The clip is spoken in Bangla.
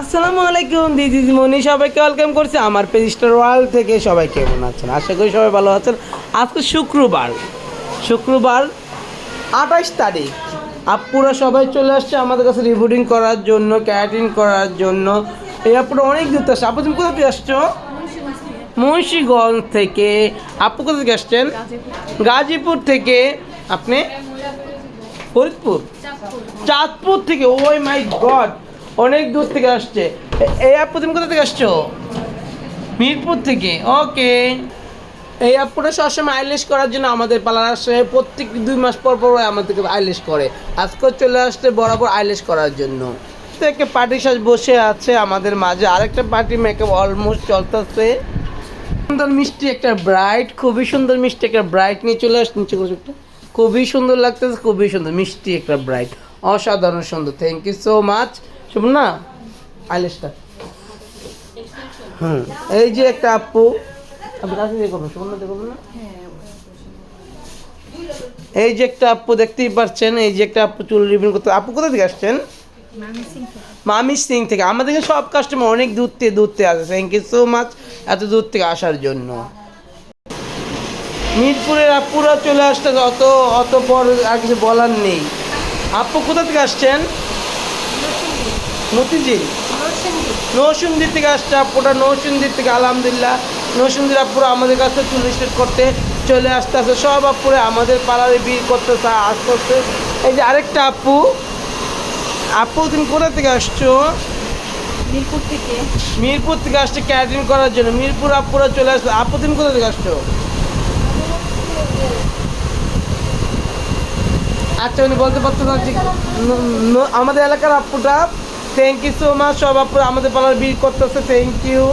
আসসালামু আলাইকুম দিদি মনি। সবাইকে ওয়েলকাম করছি আমার পেজিস্টার ওয়ার্ল্ড থেকে। সবাই কেমন আছেন? আশা করি সবাই ভালো আছেন। আজকে শুক্রবার। শুক্রবার আঠাশ তারিখ। আপুরা সবাই চলে আসছে আমাদের কাছে রিপোর্টিং করার জন্য, ক্যারাটিন করার জন্য। এই আপুরা অনেক দূর আসছে। আপু, তুমি কোথা আসছো? মুন্সিগঞ্জ থেকে। আপু কোথা থেকে আসছেন? গাজীপুর থেকে। আপনি? ফরিদপুর? চাঁদপুর থেকে। ওই মাই গড অনেক দূর থেকে আসছে। এই আপু, তুমি কোথা থেকে আসছো? মিরপুর থেকে, ওকে। এই আপুটা সবসময় আইলেশ করার জন্য আমাদের পালার আসে। প্রত্যেক দুই মাস পর পর আমাদেরকে আইলেশ করে। আজকে চলে আসছে বরাবর আইলেশ করার জন্য। থেকে পার্টি সাজ বসে আছে আমাদের মাঝে। আরেকটা পার্টি মেকআপ অলমোস্ট চলতেছে। সুন্দর মিষ্টি একটা ব্রাইট খুবই সুন্দর মিষ্টি একটা ব্রাইট নিয়ে চলে আসছে। নিচে করে একটা। খুবই সুন্দর লাগতেছে, খুবই সুন্দর মিষ্টি একটা ব্রাইট অসাধারণ সুন্দর। থ্যাংক ইউ সো মাচ শুভ না আইলেশটা। হুম। এই যে একটা আপু। আপনি কাছে দিয়ে করবেন শুভ না? এই যে একটা আপু দেখতেই পাচ্ছেন এই যে একটা আপু চুল রিবিন করতে আপু কোথা থেকে আসছেন? মামি সিং থেকে। আমাদের সব কাস্টমার অনেক দূর থেকে দূর থেকে আসে। থ্যাংক ইউ সো মাচ এত দূর থেকে আসার জন্য। মিরপুরের আপুরা চলে আসতে অত অত পর আর কিছু বলার নেই। আপু কোথা থেকে আসছেন? মতিঝিল নৌসুন্দির থেকে আসছে আপুটা নৌসুন্দির থেকে আলহামদুলিল্লাহ। নৌসুন্দির আপুরা আমাদের কাছে চুল স্টেট করতে চলে আসতে আসতে সব আপুরে আমাদের পাড়ারে বিয়ে করতেছে আসতেছে এই যে আরেকটা আপু। আপু তুমি কোথা থেকে আসছো? মিরপুর থেকে। মিরপুর থেকে আসছে ক্যাটারিং করার জন্য। মিরপুর আপুরা চলে আসছে আপু তুমি কোথা থেকে আসছো? আচ্ছা উনি বলতে পারতো ন- আমাদের এলাকার আপুটা থ্যাংক ইউ সো মাচ সব আপনার আমাদের পাড়ার বিয়ে করতেছে থ্যাংক ইউ